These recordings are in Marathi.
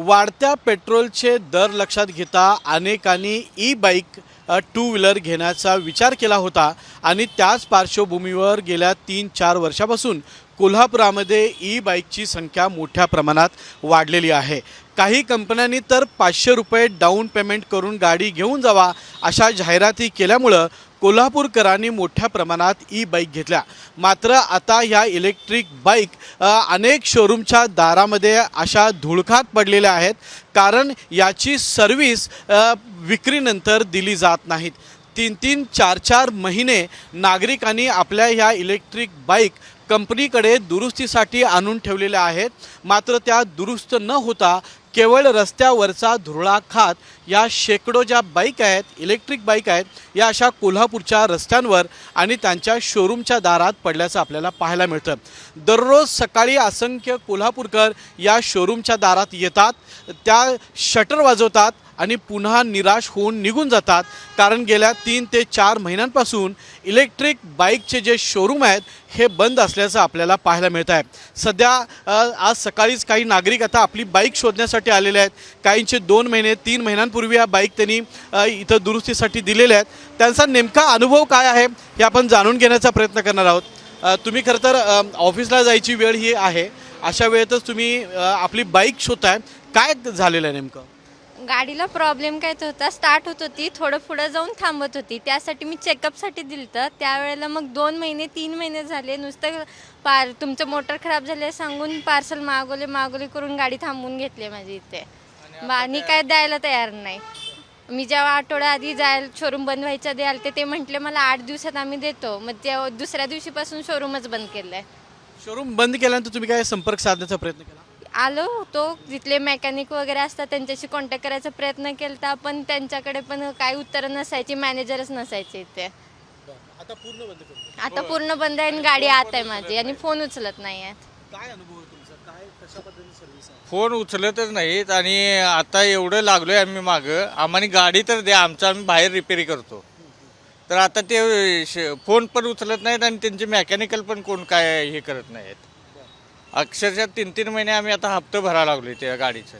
वाढत्या पेट्रोलचे दर लक्षात घेता अनेकांनी ई बाईक टू व्हीलर घेण्याचा विचार केला होता आणि त्याच पार्श्वभूमीवर गेल्या तीन चार वर्षापासून कोल्हापुरामध्ये ई बाईकची संख्या मोठ्या प्रमाणात वाढलेली आहे. काही कंपन्यांनी तर पाचशे रुपये डाऊन पेमेंट करून गाडी घेऊन जावा अशा जाहिराती केल्यामुळं कोल्हापूरकरांनी मोठ्या प्रमाणात ई बाईक घेतल्या. मात्र आता ह्या इलेक्ट्रिक बाईक अनेक शोरूमच्या दारामध्ये अशा धुळखात पडलेल्या आहेत. कारण याची सर्व्हिस विक्रीनंतर दिली जात नाहीत. तीन तीन चार चार महिने नागरिकांनी आपल्या ह्या इलेक्ट्रिक बाईक कंपनीकडे दुरुस्तीसाठी आणून ठेवलेल्या आहेत. मात्र त्या दुरुस्त न होता केवळ रस्त्यावरचा धुरळा खात या शेकडो ज्या बाईक आहेत इलेक्ट्रिक बाईक आहेत या अशा कोल्हापूरच्या रस्त्यांवर आणि त्यांच्या शोरूमच्या दारात पडल्याचं आपल्याला पाहायला मिळतं. दररोज सकाळी असंख्य कोल्हापूरकर या शोरूमच्या दारात येतात त्या शटर वाजवतात आणि पुन्हा निराश होऊन निघून जातात. कारण गेल्या तीन ते चार महिन्यांपासून इलेक्ट्रिक बाईकचे जे शोरूम आहेत हे बंद असल्याचं आपल्याला पाहायला मिळत आहे सध्या आज सकाळीच काही नागरिक आता आपली बाईक शोधण्यासाठी आलेले आहेत. काहींचे दोन महिने तीन महिन्यांपूर्वी या बाईक त्यांनी इथं दुरुस्तीसाठी दिलेल्या आहेत. त्यांचा नेमका अनुभव काय आहे हे आपण जाणून घेण्याचा प्रयत्न करणार आहोत. तुम्ही खरं तर ऑफिसला जायची वेळ ही आहे. अशा वेळेतच तुम्ही आपली बाईक शोधताय. काय झालेलं आहे नेमकं? गाडीला प्रॉब्लेम काय तर होता? स्टार्ट होत होती थोडं पुढं जाऊन थांबत होती. त्यासाठी मी चेकअपसाठी दिलं तर त्यावेळेला मग दोन महिने तीन महिने झाले. नुसतं पार तुमचं मोटर खराब झाले सांगून पार्सल मागवले मागवले करून गाडी थांबवून घेतली माझी इथे. आणि काय द्यायला तयार नाही. मी जेव्हा आठवड्या आधी जायला शोरूम बंद व्हायच्या आधी आलते ते म्हटले मला आठ दिवसात आम्ही देतो. मग तेव्हा दुसऱ्या दिवशीपासून शोरूमच बंद केलं शोरूम बंद केल्यानंतर तुम्ही काय संपर्क साधण्याचा प्रयत्न केला? आलो होतो. तिथले मेकॅनिक वगैरे असतात त्यांच्याशी कॉन्टॅक्ट करायचा प्रयत्न केला पण त्यांच्याकडे पण काही उत्तर नसायची मॅनेजरच नसायचे इथे. आता पूर्ण बंद करू आता पूर्ण बंद आहे आणि गाडी आत आहे माझी आणि फोन उचलत नाही आहे काय अनुभव आहे तुमचा? काय कशा पद्धतीची सर्व्हिस आहे? फोन उचलतच नाहीत आणि आता एवढं लागलोय आम्ही मागं. आम्हाला गाडी तर द्या आमचं आम्ही बाहेर रिपेरी करतो. तर आता ते श- फोन पण उचलत नाहीत आणि त्यांचे मेकॅनिकल पण कोण काय हे करत नाहीत. अक्षरशः तीन तीन महिने आम्ही आता हप्ते भरायला लागलोय त्या गाडीचं.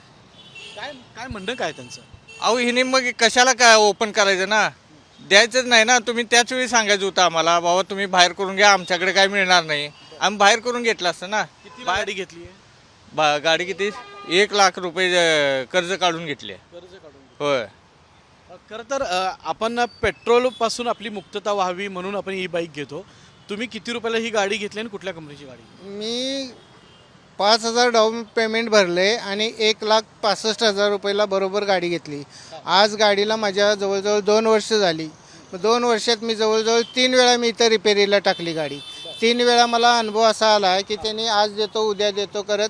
काय काय म्हणणं काय त्यांचं? अहो हिने मग कशाला काय ओपन करायचं ना? द्यायचंच नाही ना? तुम्ही त्याच वेळी सांगायचं होतं आम्हाला बाबा तुम्ही बाहेर करून घ्या आमच्याकडे काय मिळणार नाही. आम्ही बाहेर करून घेतलं असतं ना? किती गाडी घेतली आहे? बा गाडी किती? एक लाख रुपये कर्ज काढून घेतले. कर्ज काढून होय. खरं तर अ, आपण पेट्रोलपासून आपली मुक्तता व्हावी म्हणून आपण ही बाईक घेतो. तुम्ही किती रुपयाला ही गाडी घेतली आणि कुठल्या कंपनीची गाडी मी पाच हजार डाऊन पेमेंट भरले आणि एक लाख पासष्ट हजार रुपयाला बरोबर गाडी घेतली. आज गाडीला माझ्या जवळजवळ दोन वर्ष झाली. दोन वर्षात मी जवळजवळ तीन वेळा मी इथं रिपेरीला टाकली गाडी. तीन वेळा मला अनुभव असा आला की त्यांनी आज देतो उद्या देतो करत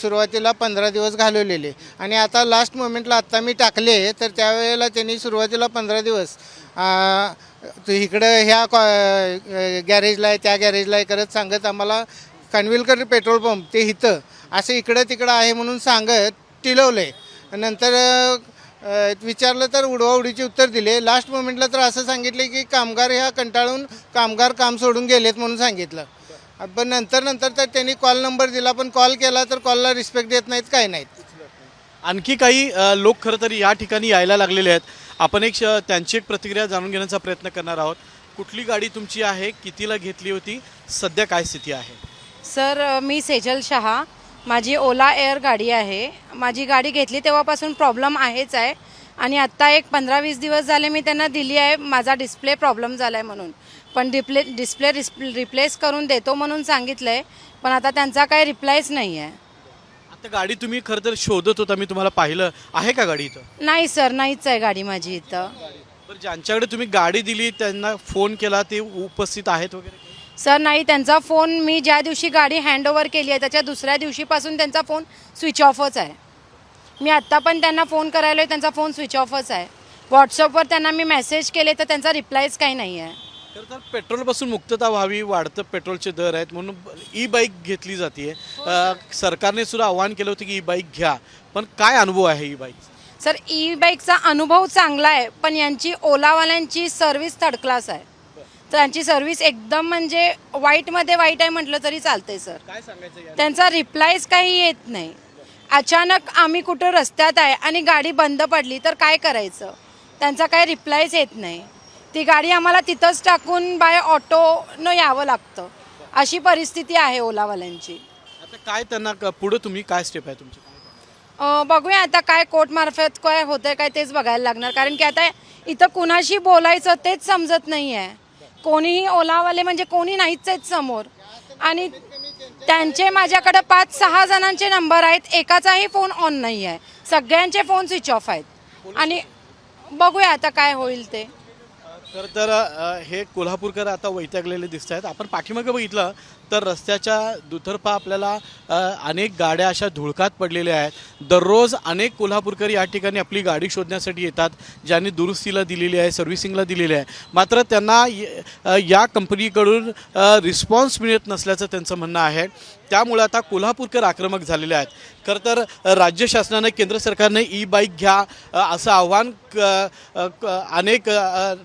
सुरुवातीला पंधरा दिवस घालवलेले. आणि आता लास्ट मोमेंटला आत्ता मी टाकले तर त्यावेळेला त्यांनी सुरुवातीला पंधरा दिवस इकडं ह्या कॉ- गॅरेजला आहे त्या गॅरेजला आहे करत सांगत आम्हाला कानविलकर पेट्रोल पंप ते इथं. असं इकडं तिकडं आहे म्हणून सांगत टिलवले. नंतर विचारलं तर उडवाउडीचे उत्तर दिले. लास्ट मोमेंटला तर असं सांगितले की कामगार ह्या कंटाळून कामगार काम सोडून गेलेत म्हणून सांगितलं. पण नंतर नंतर तर त्यांनी कॉल नंबर दिला पण कॉल केला तर कॉलला रिस्पेक्ट देत नाहीत काय नाहीत. आणखी काही लोक खरं तर या ठिकाणी यायला लागलेले आहेत. आपण एक श- त्यांची एक प्रतिक्रिया जाणून घेण्याचा प्रयत्न करणार आहोत. कुठली गाडी तुमची आहे कितीला घेतली होती सध्या काय स्थिती आहे? सर मी सेजल शहा. माझी ओला एअर गाडी आहे. माझी गाडी घेतली तेव्हापासून प्रॉब्लेम आहेच आहे. आणि आत्ता एक पंधरा वीस दिवस झाले मी त्यांना दिली आहे. माझा डिस्प्ले प्रॉब्लेम झाला आहे म्हणून. पण डिप्ले डिस्प्ले रिप्लेस करून देतो म्हणून सांगितलं आहे पण आता त्यांचा काही रिप्लायच नाही आहे. आता गाडी तुम्ही खरं तर शोधत होता मी तुम्हाला पाहिलं. आहे का गाडी इथं? नाही सर नाहीच आहे गाडी माझी इथं. बरं ज्यांच्याकडे तुम्ही गाडी दिली त्यांना फोन केला ते उपस्थित आहेत वगैरे? सर नाही त्यांचा फोन मी ज्या दिवशी गाडी हँडओव्हर केली आहे त्याच्या दुसऱ्या दिवशीपासून त्यांचा फोन स्विच ऑफच आहे. मी आत्ता पण त्यांना फोन करायला त्यांचा फोन स्विच ऑफच आहे. व्हॉट्सअपवर त्यांना मी मेसेज केले तर त्यांचा रिप्लायच काही नाही आहे. तर पेट्रोलपासून मुक्तता व्हावी वाढतं पेट्रोलचे दर आहेत म्हणून ई बाईक घेतली जाते सरकारने सुद्धा आवाहन केलं होतं की ई बाईक घ्या. पण काय अनुभव आहे ई बाईक सर ई बाईकचा अनुभव चांगला आहे पण यांची ओलावाल्यांची सर्व्हिस थर्ड क्लास आहे. तर यांची सर्व्हिस एकदम म्हणजे वाईटमध्ये वाईट आहे म्हटलं तरी चालतंय सर काय सांगायचं या त्यांचा रिप्लायच काही येत नाही. अचानक आम्ही कुठं रस्त्यात आहे आणि गाडी बंद पडली तर काय करायचं? त्यांचा काही रिप्लायच येत नाही. ती गाडी आम्हाला तिथंच टाकून बाय ऑटोनं यावं लागतं. अशी परिस्थिती आहे ओलावाल्यांची. आता काय त्यांना क- पुढं तुम्ही काय स्टेप आहे तुमची? अ, बघूया आता काय कोर्टमार्फत काय होतंय काय तेच बघायला लागणार. कारण की आता इथं कुणाशी बोलायचं तेच समजत नाही आहे कोणीही ओलावाले म्हणजे कोणी नाहीच आहेत समोर. आणि त्यांचे माझ्याकडे पाच सहा जणांचे नंबर आहेत. एकाचाही फोन ऑन नाही आहे. सगळ्यांचे फोन स्विच ऑफ आहेत. आणि बघूया आता काय होईल ते. तर तर हे कोल्हापूरकर आता वैतागलेले दिसत आहेत आपण पाठीमागे बघितलं तर रस्त्याच्या दुतर्फा आपल्याला अनेक गाड्या अशा धुळकात पडलेल्या आहेत. दररोज अनेक कोल्हापूरकर या ठिकाणी आपली गाडी शोधण्यासाठी येतात ज्यांनी दुरुस्तीला दिलेली आहे सर्व्हिसिंगला दिलेली आहे. मात्र त्यांना या कंपनीकडून रिस्पॉन्स मिळत नसल्याचं त्यांचं म्हणणं आहे. त्यामुळे आता कोल्हापूरकर आक्रमक झालेले आहेत. खरं तर राज्य शासनाने केंद्र सरकारने ई बाईक घ्या असं आव्हान क- अनेक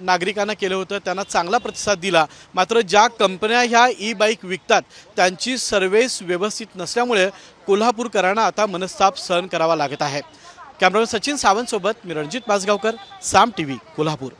नागरिकांना केलं होतं. त्यांना चांगला प्रतिसाद दिला. मात्र ज्या कंपन्या ह्या ई बाईक विकतात त्यांची सर्व्हिस व्यवस्थित नसल्यामुळे कोल्हापूरकरांना आता मनस्ताप सहन करावा लागत आहे. कॅमेरामॅन सचिन सावंतसोबत मी रणजित माजगावकर साम टी व्ही कोल्हापूर.